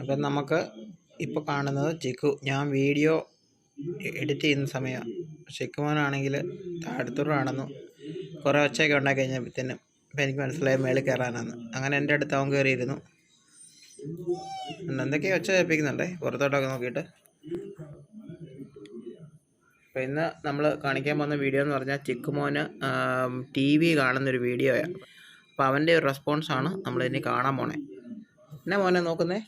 അപ്പം നമുക്ക് ഇപ്പോൾ കാണുന്നത് ചിക്കു. ഞാൻ വീഡിയോ എഡിറ്റ് ചെയ്യുന്ന സമയം. ചിക്കുമോനാണെങ്കിൽ താഴത്തൂറാണെന്നു കുറേ ഒച്ചയൊക്കെ ഉണ്ടാക്കി കഴിഞ്ഞപ്പോഴത്തേനും അപ്പം എനിക്ക് മനസ്സിലായി മേളിൽ കയറാനാന്ന്. അങ്ങനെ എന്റെ അടുത്ത് അവൻ കയറിയിരുന്നു. എന്തൊക്കെയോ ഒച്ച കേൾപ്പിക്കുന്നുണ്ടേ. പുറത്തോട്ടൊക്കെ നോക്കിയിട്ട്. അപ്പോൾ ഇന്ന് നമ്മൾ കാണിക്കാൻ പോകുന്ന വീഡിയോ എന്ന് പറഞ്ഞാൽ ചിക്കുമോന് ടി വി കാണുന്നൊരു വീഡിയോയാണ് അപ്പോൾ അവന്റെ ഒരു റെസ്പോൺസാണ് നമ്മളിനി കാണാൻ പോണേ. എന്നാ മോനെ നോക്കുന്നേ?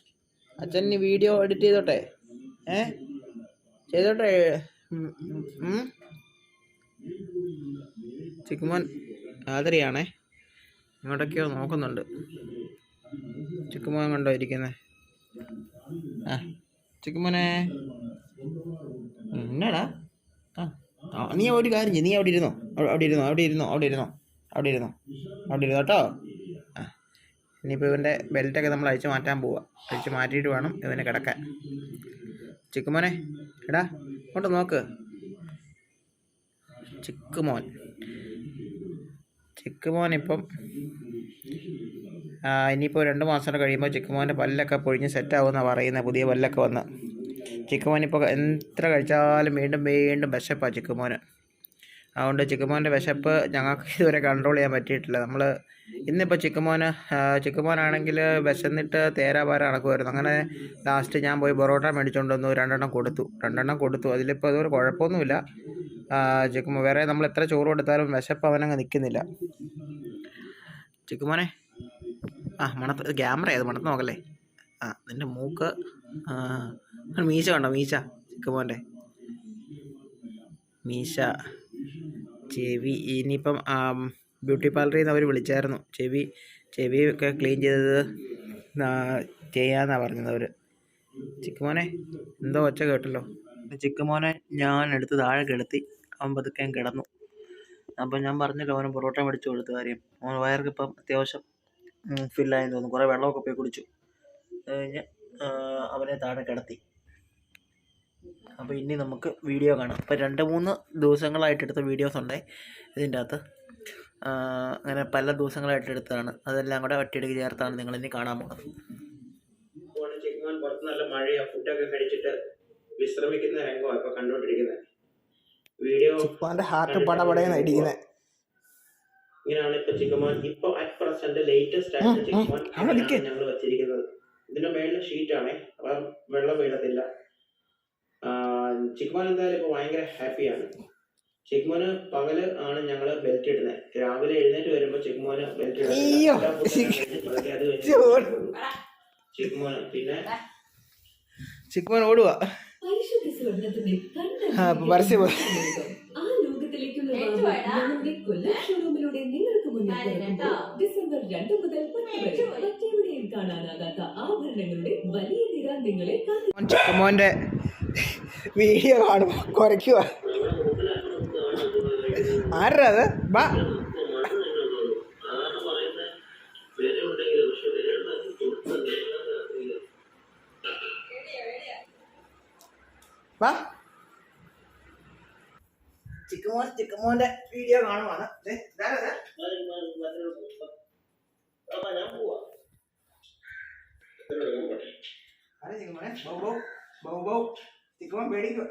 അച്ഛൻ വീഡിയോ എഡിറ്റ് ചെയ്തോട്ടെ. ഏ? ചെയ്തോട്ടെ. ചിക്കുമോൻ ആദരിയാണേ ഇങ്ങോട്ടൊക്കെയോ നോക്കുന്നുണ്ട്. ചിക്കുമോൻ കണ്ടോ ഇരിക്കുന്നേ? ആ ചിക്കുമോനെ. എന്നാടാ? ആ നീ ഒരു കാര്യം ചെയ്യും. നീ അവിടെ ഇരുന്നോ. അവിടെ ഇരുന്നോ അവിടെ ഇരുന്നോ അവിടെ ഇരുന്നോ അവിടെ ഇരുന്നോ അവിടെ ഇരുന്നോ കേട്ടോ? ഇനിയിപ്പോൾ ഇവന്റെ ബെൽറ്റൊക്കെ നമ്മൾ അഴിച്ച് മാറ്റാൻ പോവുക അഴിച്ച് മാറ്റിയിട്ട് വേണം ഇവനെ കിടക്കാൻ. ചിക്കുമോനെ എടാ ഇങ്ങോട്ട് നോക്ക്. ചിക്കുമോൻ. ചിക്കുമോൻ ഇപ്പം ഇനിയിപ്പോൾ രണ്ട് മാസം കഴിയുമ്പോൾ ചിക്കുമോന്റെ പല്ലൊക്കെ പൊഴിഞ്ഞ് സെറ്റാവുമെന്നാണ് പറയുന്നത് പുതിയ പല്ലൊക്കെ വന്ന്. ചിക്കുമോൻ ഇപ്പോൾ എത്ര കഴിച്ചാലും വീണ്ടും വീണ്ടും വിശപ്പാണ് ചിക്കുമോന്. അതുകൊണ്ട് ചിക്കുമോന്റെ വിശപ്പ് ഞങ്ങൾക്ക് ഇതുവരെ കൺട്രോൾ ചെയ്യാൻ പറ്റിയിട്ടില്ല. നമ്മൾ ഇന്നിപ്പോൾ ചിക്കുമോന് ചിക്കുമോനാണെങ്കിൽ വിശന്നിട്ട് തേരാപാര നടക്കുമായിരുന്നു അങ്ങനെ ലാസ്റ്റ് ഞാൻ പോയി പൊറോട്ട മേടിച്ചുകൊണ്ട് വന്നു. രണ്ടെണ്ണം കൊടുത്തു. രണ്ടെണ്ണം കൊടുത്തു. അതിലിപ്പോൾ അതൊരു കുഴപ്പമൊന്നുമില്ല. ചിക്കുമോ വേറെ നമ്മൾ എത്ര ചോറ് കൊടുത്താലും വിശപ്പ് അവനങ്ങ് നിൽക്കുന്നില്ല ചിക്കുമോനെ ആ മണത്ത് ക്യാമറ ഏത് മണത്ത് നോക്കല്ലേ? ആ നിന്റെ മൂക്ക് മീശ കണ്ടോ? മീശ ചിക്കുമോന്റെ. മീശ. ചെവി ഇനിയിപ്പം ബ്യൂട്ടി പാർലറിൽ നിന്ന് അവർ വിളിച്ചായിരുന്നു. ചെവി ചെവി ഒക്കെ ക്ലീൻ ചെയ്തത് ചെയ്യാന്നാണ് പറഞ്ഞത് അവർ ചിക്കുമോനെ എന്തോ ഒച്ച കേട്ടല്ലോ. ചിക്കുമോനെ ഞാൻ എടുത്ത് താഴെ കിടത്തി അവൻ പതുക്കെ കിടന്നു. അപ്പം ഞാൻ പറഞ്ഞല്ലോ അവന് പൊറോട്ട മേടിച്ചു കൊടുത്ത കാര്യം. അവൻ വയർക്ക് ഇപ്പം അത്യാവശ്യം ഫില്ലായെന്ന് തോന്നുന്നു. കുറേ വെള്ളമൊക്കെ പോയി കുടിച്ചു. കഴിഞ്ഞ് അവനെ താഴെ കിടത്തി. അപ്പോൾ ഇനി നമുക്ക് വീഡിയോ കാണാം. അപ്പോൾ രണ്ട് മൂന്ന് ദിവസങ്ങളായിട്ട് എടുത്ത വീഡിയോസ് ഉണ്ട് ഇതിന്റെ അകത്ത് അങ്ങനെ പല ദിവസങ്ങളായിട്ട് എടുത്തതാണ്. അതെല്ലാം കൂടെ ഒറ്റയടിക്ക് ചേർത്താണ് നിങ്ങൾ ഇനി കാണാൻ പോകുന്നത്. പുറത്ത് നല്ല മഴയാണ് ഫുഡൊക്കെ കഴിച്ചിട്ട് വിശ്രമിക്കുന്ന രംഗമാണ് ഇപ്പോൾ കണ്ടുകൊണ്ടിരിക്കുന്നത് വീഡിയോ ഹാർട്ട് പടപടയെന്ന് ഇടിക്കുന്നത് ഇങ്ങനെയാണ് ഇപ്പൊ ചിക്കമോൻ ഇപ്പൊ അറ്റ് പ്രസന്റ് ലേറ്റസ്റ്റ് ആയിട്ട്. ചിക്കമോൻ. ഞങ്ങൾ വെച്ചിരിക്കുന്നത്. ഇതിന്റെ മേളിൽ ഷീറ്റാണ് അപ്പം വെള്ളം വീഴത്തില്ല. ഷിക്മോൻ എന്തായാലും ഇപ്പോൾ ഭയങ്കര ഹാപ്പിയാണ് ചിക്മോന് പകൽ ആണ് ഞങ്ങൾ ബെൽറ്റ് ഇടുന്നത് രാവിലെ എഴുന്നേറ്റ് വരുമ്പോ ചിക്മോന് ബെൽറ്റ് ചിക്മോന്. പിന്നെ ചിക്മോൻ ഓടുക ഡിസംബർ മുതൽ ആഭരണങ്ങളുടെ വലിയ നിര നിങ്ങളെ വീഡിയോ കാണുമ്പോൾ കുറയ്ക്കുക. ആരത് ബാ. വാ ചിക്കുമോൻ ചിക്കുമോന്റെ വീഡിയോ കാണുവാണ്. ചിക്കുമോനെ? Bow bow. ബൗ ബൗ. പേടിക്കുക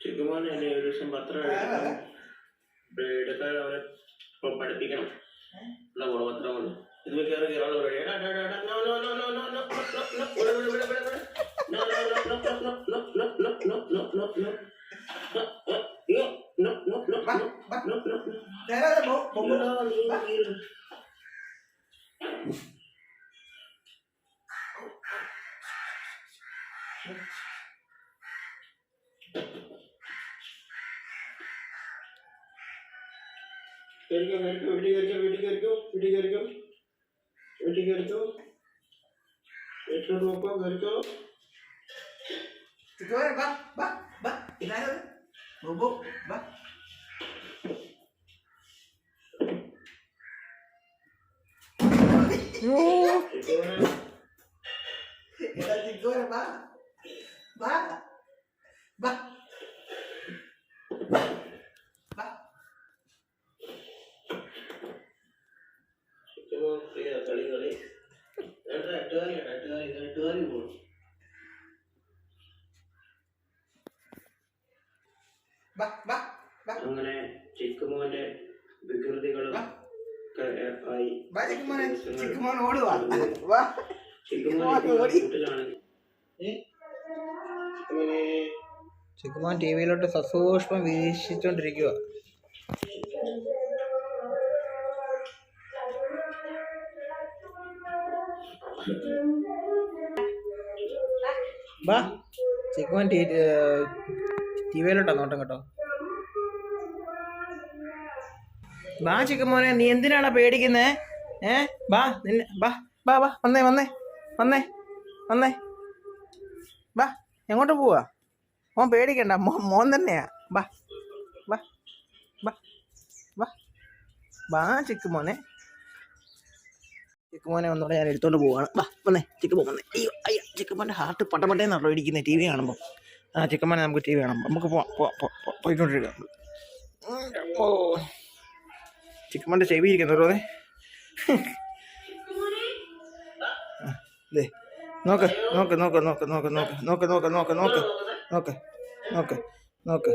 ചിക്കമോൻ എന്നെ ഒരു ദിവസം പത്രം എടുക്കാൻ അവനെ പഠിപ്പിക്കണം ഗുണപത്രം കൊണ്ട് ഇത് കയറി കയറാനുള്ള करके करके उल्टी करके उल्टी करके उल्टी करके उल्टी करके एक रोक को घर को तो बा बा बा इधर बोबो बा यो इधर दिखो रे बा വാ വാ കളി കളി എട്ടുകാരി എട്ടുകാരി എട്ടുകാരി പോകും അങ്ങനെ ചിക്കുമോന്റെ വികൃതികളും ചിക്കുമോൻ ഓടുവാ ചിക്കുമോൻ കൂട്ടിലാണ് ചിക്കുമോൻ ടി വിയിലോട്ട് സസൂക്ഷ്മം വീക്ഷിച്ചുകൊണ്ടിരിക്കുക ബാ ടി ടി വിയിലോട്ടാ നോട്ടം കേട്ടോ ബാ ചിക്കുമോനെ നീ എന്തിനാണ് പേടിക്കുന്നേ? ഏ ബാ നിന്നെ ബാ ബാ വന്നേ വന്നേ വന്നേ വന്നേ. ബാ. എങ്ങോട്ട് പോവാ? മോൻ പേടിക്കണ്ട. മോ മോൻ തന്നെയാ. ബാ. ബാ. ബാ. ബാ. ബാ ചിക്ക് മോനെ. ചിക്ക് മോനെ ഒന്നുകൂടെ ഞാൻ എടുത്തോണ്ട് പോവാണ്. ബാ വന്നേ. ചിക്ക് പോ വന്നേ. അയ്യോ അയ്യോ. ചിക്ക് മോന്റെ ഹാർട്ട് പട്ടപട്ടേന്നാണല്ലോ ഇരിക്കുന്നത് ടി വി കാണുമ്പോൾ ആ ചിക്ക് മോനെ നമുക്ക് ടി വി കാണാം. നമുക്ക് പോവാം പോയിക്കൊണ്ടിരിക്കാം ഓ. ചിക്ക് മോന്റെ ചെവി ഇരിക്കുന്നു റോദേ ദേ. നോക്ക് നോക്ക് നോക്ക് നോക്ക് നോക്ക് നോക്ക് നോക്ക് നോക്ക് നോക്ക് നോക്ക് നോക്ക് നോക്ക്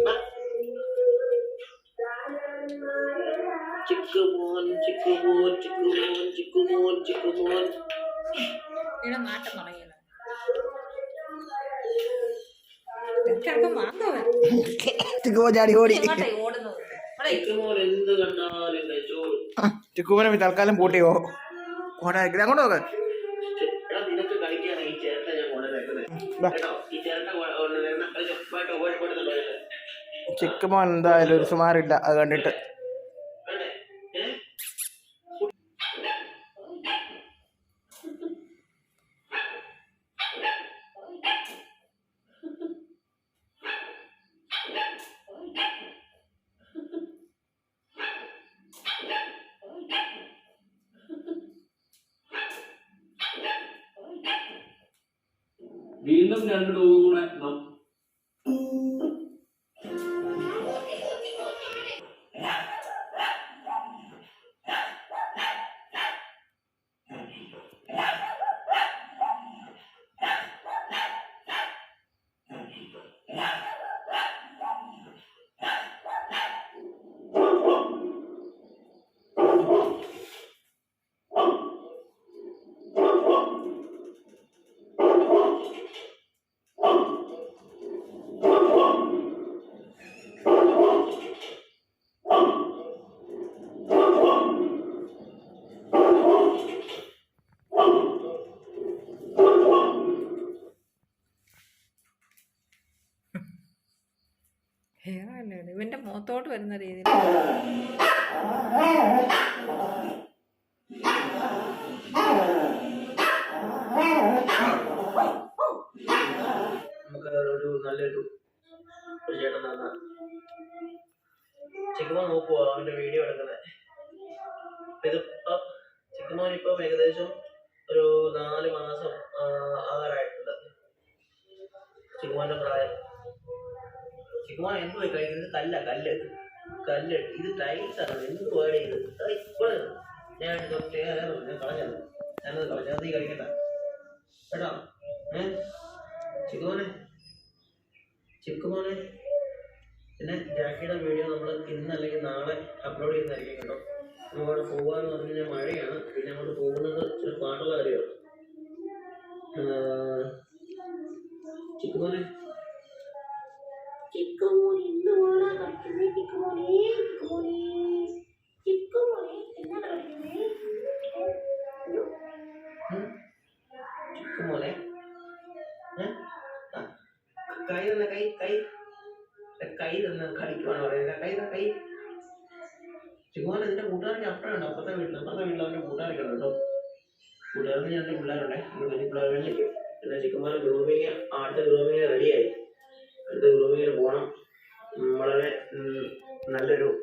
ചിക്കുമോനെ തൽക്കാലം പൂട്ടിയോ ഓടാ അങ്ങോട്ട് നോക്ക് ചിക്കുമോ എന്തായാലും ഒരു സുമാറില്ല അത് കണ്ടിട്ട്. വീണ്ടും രണ്ട് ലോകം കൂടെ മുഖത്തോട്ട് വരുന്ന രീതിയിൽ ഒരു നല്ലൊരു അവന്റെ വീഡിയോ ഏകദേശം ഒരു നാല് മാസം ആകാറായിട്ടുണ്ട്. ചിക്കുമോന്റെ പ്രായം. ചിക്കുമോൻ എന്ത് പോയി കഴിക്കുന്നത് കല്ല കല്ല് കല്ല് ഇത് ടൈൽസ് ആണ് എന്ത് പോയി ഇത് ഇപ്പോൾ ഞാൻ തൊട്ടേ ഞാൻ കളഞ്ഞത് ഞാനത് കളഞ്ഞത് നീ കഴിക്കണ്ട കേട്ടോ ഏ ചിക്കുമോനെ ചിക്കുമോനെ പിന്നെ ജാക്കിയുടെ വീഡിയോ നമ്മൾ ഇന്ന് അല്ലെങ്കിൽ നാളെ അപ്ലോഡ് ചെയ്യുന്നതായിരിക്കും കേട്ടോ നമ്മളവിടെ പോകാന്ന് പറഞ്ഞു കഴിഞ്ഞാൽ മഴയാണ് പിന്നെ അങ്ങോട്ട് പോകുന്നത് ഇച്ചിരി പാട്ടുള്ള കാര്യമാണ് ചിക്കുമോനെ ചിക്കുമോനെ ചിക്കുമോനെ ചിക്കുമോനെ എന്നാണ് കളിക്കുന്നത് ചിക്കുമോനെ കൈ തന്ന കൈ കൈ. കൈ തന്ന കളിക്കുവാണ് പറയുന്നത്. കൈ തന്ന കൈ. ചിക്കുമോനെ നിന്റെ കൂട്ടുകാർക്ക് അപ്പഴുണ്ട് അപ്പുറത്തെ വീട്ടിൽ അപ്പുറത്തെ വീട്ടിൽ അവന്റെ കൂട്ടുകാരൊക്കെ ഉണ്ട് കേട്ടോ. കൂട്ടുകാർക്ക് രണ്ട് പിള്ളേരുണ്ടേ. കുഞ്ഞു പിള്ളേർ പിന്നെ ചിക്കുമോനെ ഗ്രൂമിങ് ആദ്യത്തെ ഗ്രൂമിങ് റെഡിയായി അടുത്ത ഗ്രൂമിങ്ങിന് പോകണം നല്ലൊരു